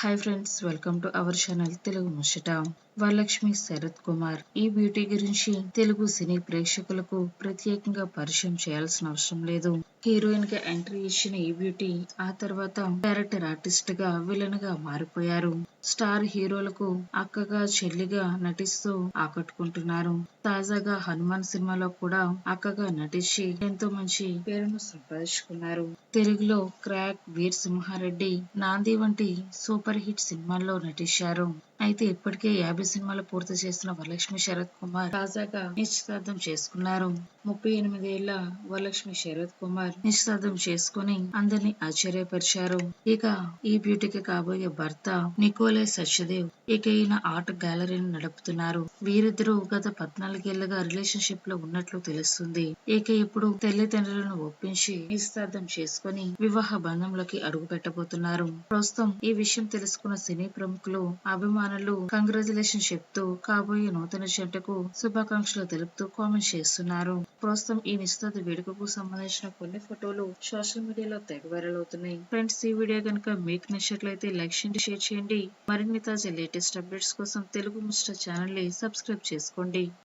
Hi friends welcome to our channel Telugu Muchata Varalakshmi Sarath Kumar ఈ beauty గురించి తెలుగు సినీ ప్రేక్షకులకు ప్రత్యేకంగా పరిచయం చేయాల్సిన అవసరం లేదు. హీరోయిన్గా ఎంట్రీ ఇచ్చిన ఈ బ్యూటీ ఆ తర్వాత డైరెక్టర్ ఆర్టిస్ట్గా విలన్గా మారిపోయారు. స్టార్ హీరోలకు అక్కగా చెల్లిగా నటిస్తూ ఆకట్టుకుంటున్నారు. తాజాగా హనుమాన్ సినిమాలో కూడా అక్కగా నటించి ఎంతో మంచి పేరును సంపాదించుకున్నారు. తెలుగులో క్రాక్ వీర్ సింహారెడ్డి నాంది వంటి సూపర్ సూపర్ హిట్ సినిమాల్లో నటించారు. అయితే ఇప్పటికే యాభై సినిమాలు పూర్తి చేసిన వరలక్ష్మి శరత్ కుమార్ తాజాగా నిశ్చితార్థం చేసుకున్నారు. ముప్పై ఎనిమిది ఏళ్ళ వరలక్ష్మి శరత్ కుమార్ నిశ్చితార్థం చేసుకుని అందరినీ ఆశ్చర్యపరిచారు. ఇక ఈ బ్యూటీకి కాబోయే భర్త నికోలే సత్యదేవ్ ఇక ఈయన ఆర్ట్ గ్యాలరీని నడుపుతున్నారు. వీరిద్దరూ గత పద్నాలుగేళ్ళుగా రిలేషన్షిప్లో ఉన్నట్లు తెలుస్తుంది. ఇక ఇప్పుడు తల్లిదండ్రులను ఒప్పించి నిశ్చితార్థం చేసుకుని వివాహ బంధంలోకి అడుగు పెట్టబోతున్నారు ప్రస్తుతం ఈ విషయం తెలుసుకున్న సినీ ప్రముఖులు అభిమానులు కంగ్రాచులేషన్ చెప్తూ కాబోయే నూతన జంటకు శుభాకాంక్షలు తెలుపుతూ కామెంట్ చేస్తున్నారు. ప్రస్తుతం ఈ నిశ్చితార్థ వేడుకకు సంబంధించిన కొన్ని ఫోటోలు సోషల్ మీడియాలో తెగ వైరల్ అవుతున్నాయి. ఫ్రెండ్స్ ఈ వీడియో కనుక మీకు నచ్చినట్లయితే లైక్ చేయండి షేర్ చేయండి. మరిన్ని తాజా లేటెస్ట్ అప్డేట్స్ కోసం తెలుగు ముస్టర్ ఛానల్ని సబ్స్క్రైబ్ చేసుకోండి.